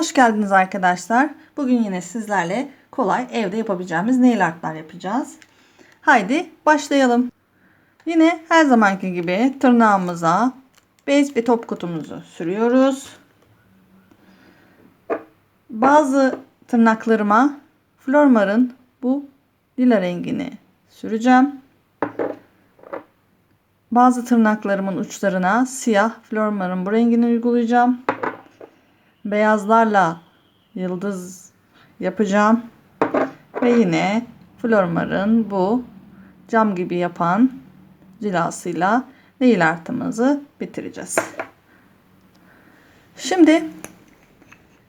Hoş geldiniz arkadaşlar. Bugün yine sizlerle kolay evde yapabileceğimiz nail artlar yapacağız. Haydi başlayalım. Yine her zamanki gibi tırnağımıza bez ve top kutumuzu sürüyoruz. Bazı tırnaklarıma Flormar'ın bu lila rengini süreceğim. Bazı tırnaklarımın uçlarına siyah Flormar'ın bu rengini uygulayacağım. Beyazlarla yıldız yapacağım. Ve yine Flormar'ın bu cam gibi yapan cilasıyla nail artımızı bitireceğiz. Şimdi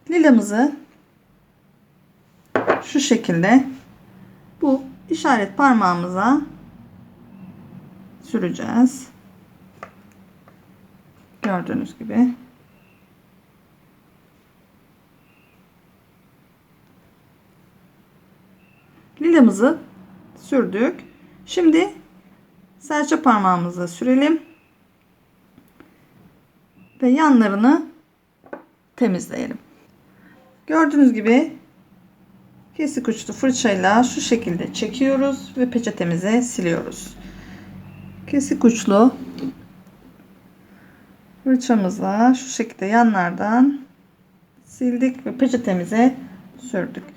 lilamızı şu şekilde bu işaret parmağımıza süreceğiz. Gördüğünüz gibi. Lilamızı sürdük. Şimdi serçe parmağımıza sürelim. Ve yanlarını temizleyelim. Gördüğünüz gibi kesik uçlu fırçayla şu şekilde çekiyoruz ve peçetemize siliyoruz. Kesik uçlu fırçamızla şu şekilde yanlardan sildik ve peçetemize sürdük.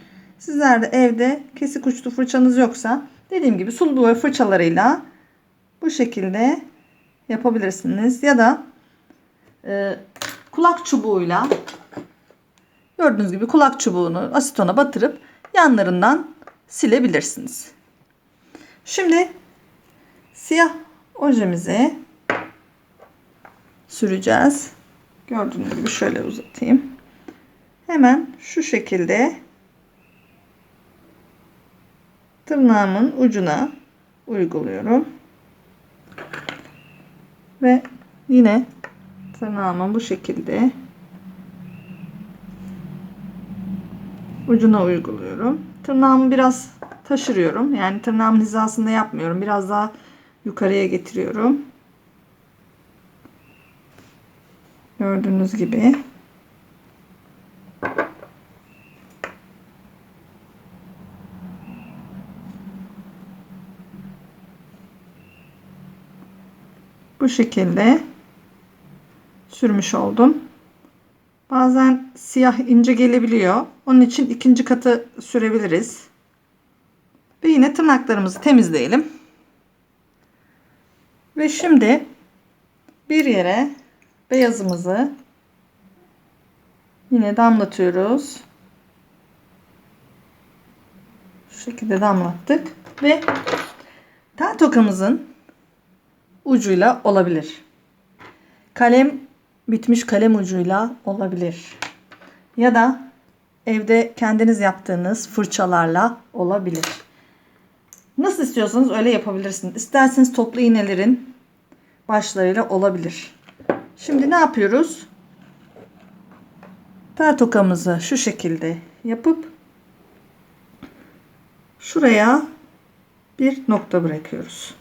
Sizler de evde kesik uçlu fırçanız yoksa dediğim gibi sulu boya fırçalarıyla bu şekilde yapabilirsiniz. Ya da e, kulak çubuğuyla gördüğünüz gibi kulak çubuğunu asitona batırıp yanlarından silebilirsiniz. Şimdi siyah ojemizi süreceğiz. Gördüğünüz gibi şöyle uzatayım. Hemen şu şekilde tırnağımın ucuna uyguluyorum. Ve yine tırnağımın bu şekilde ucuna uyguluyorum. Tırnağımı biraz taşırıyorum. Yani tırnağımın hizasında yapmıyorum. Biraz daha yukarıya getiriyorum. Gördüğünüz gibi. Bu şekilde sürmüş oldum. Bazen siyah ince gelebiliyor. Onun için ikinci katı sürebiliriz. Ve yine tırnaklarımızı temizleyelim. Ve şimdi bir yere beyazımızı yine damlatıyoruz. Şu şekilde damlattık ve tel tokamızın ucuyla olabilir. Kalem bitmiş kalem ucuyla olabilir. Ya da evde kendiniz yaptığınız fırçalarla olabilir. Nasıl istiyorsanız öyle yapabilirsiniz. İsterseniz toplu iğnelerin başlarıyla olabilir. Şimdi ne yapıyoruz? Tel tokamızı şu şekilde yapıp şuraya bir nokta bırakıyoruz.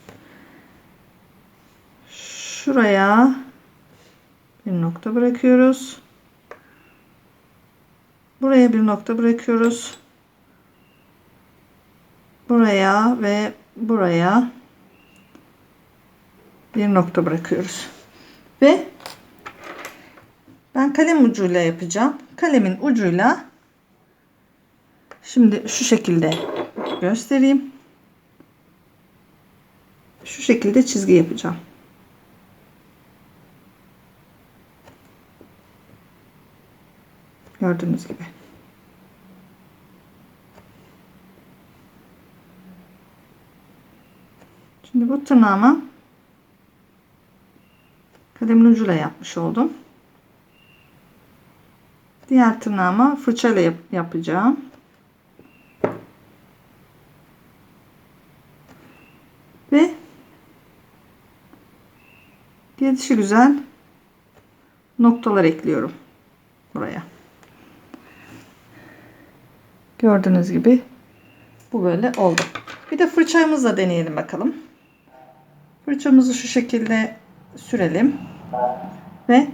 Şuraya bir nokta bırakıyoruz. Buraya bir nokta bırakıyoruz. Buraya ve buraya bir nokta bırakıyoruz. Ve ben kalem ucuyla yapacağım. Kalemin ucuyla şimdi şu şekilde göstereyim. Şu şekilde çizgi yapacağım. Gördüğünüz gibi. Şimdi bu tırnağıma kalemin ucuyla yapmış oldum. Diğer tırnağıma fırçayla yap yapacağım. Ve gelişi güzel noktalar ekliyorum buraya. Gördüğünüz gibi bu böyle oldu. Bir de fırçamızla deneyelim bakalım. Fırçamızı şu şekilde sürelim. Ve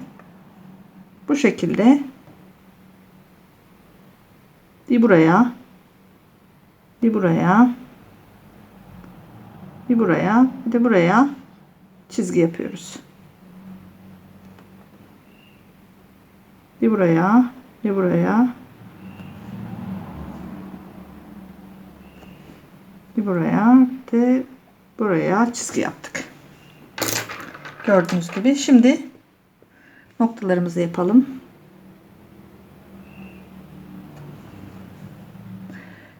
bu şekilde Bir buraya. Bir buraya. Bir buraya. Bir de buraya çizgi yapıyoruz. Bir buraya. Bir buraya. Buraya. Bir de buraya çizgi yaptık. Gördüğünüz gibi. Şimdi noktalarımızı yapalım.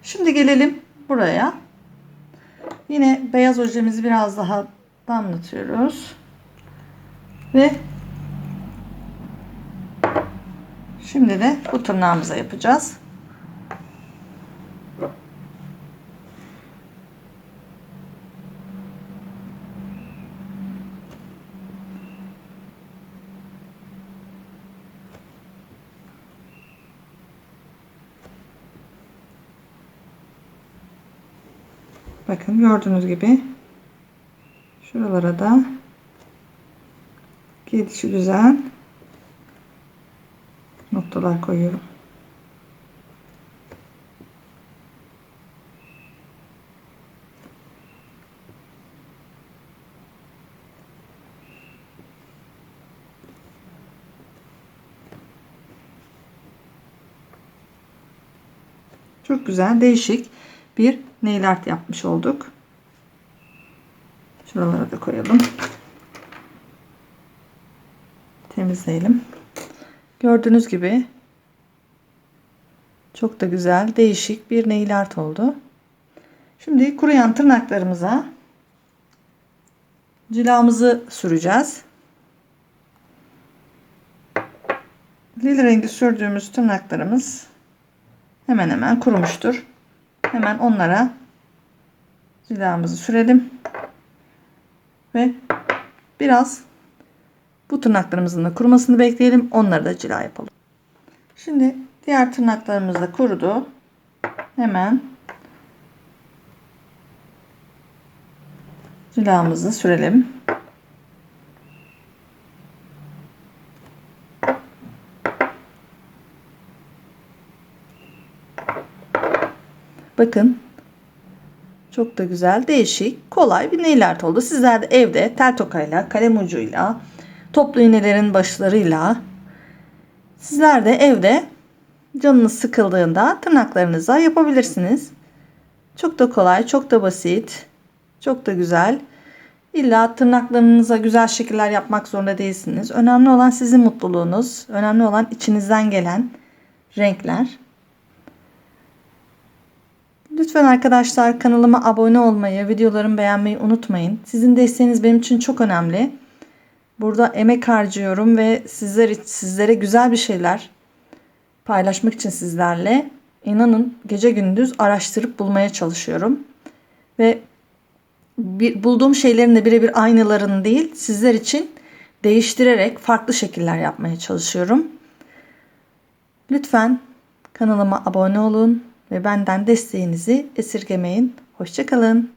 Şimdi gelelim buraya. Yine beyaz ojemizi biraz daha damlatıyoruz. Ve şimdi de bu tırnağımıza yapacağız. Bakın gördüğünüz gibi şuralara da gelişi güzel noktalar koyuyorum. Çok güzel, değişik bir nail art yapmış olduk. Şuralara da koyalım. Temizleyelim. Gördüğünüz gibi çok da güzel, değişik bir nail art oldu. Şimdi kuruyan tırnaklarımıza cilamızı süreceğiz. Lil rengi sürdüğümüz tırnaklarımız hemen hemen kurumuştur. Hemen onlara cilamızı sürelim. Ve biraz bu tırnaklarımızın da kurumasını bekleyelim. Onları da cila yapalım. Şimdi diğer tırnaklarımız da kurudu. Hemen cilamızı sürelim. Bakın çok da güzel, değişik, kolay bir nail art oldu. Sizler de evde tel tokayla, kalem ucuyla, toplu iğnelerin başlarıyla sizler de evde canınız sıkıldığında tırnaklarınıza yapabilirsiniz. Çok da kolay, çok da basit, çok da güzel. İlla tırnaklarınıza güzel şekiller yapmak zorunda değilsiniz. Önemli olan sizin mutluluğunuz, önemli olan içinizden gelen renkler. Lütfen arkadaşlar kanalıma abone olmayı, videolarımı beğenmeyi unutmayın. Sizin desteğiniz benim için çok önemli. Burada emek harcıyorum ve sizler sizlere güzel bir şeyler paylaşmak için sizlerle inanın gece gündüz araştırıp bulmaya çalışıyorum. Ve bir, bulduğum şeylerin de birebir aynılarını değil, sizler için değiştirerek farklı şekiller yapmaya çalışıyorum. Lütfen kanalıma abone olun ve benden desteğinizi esirgemeyin. Hoşçakalın.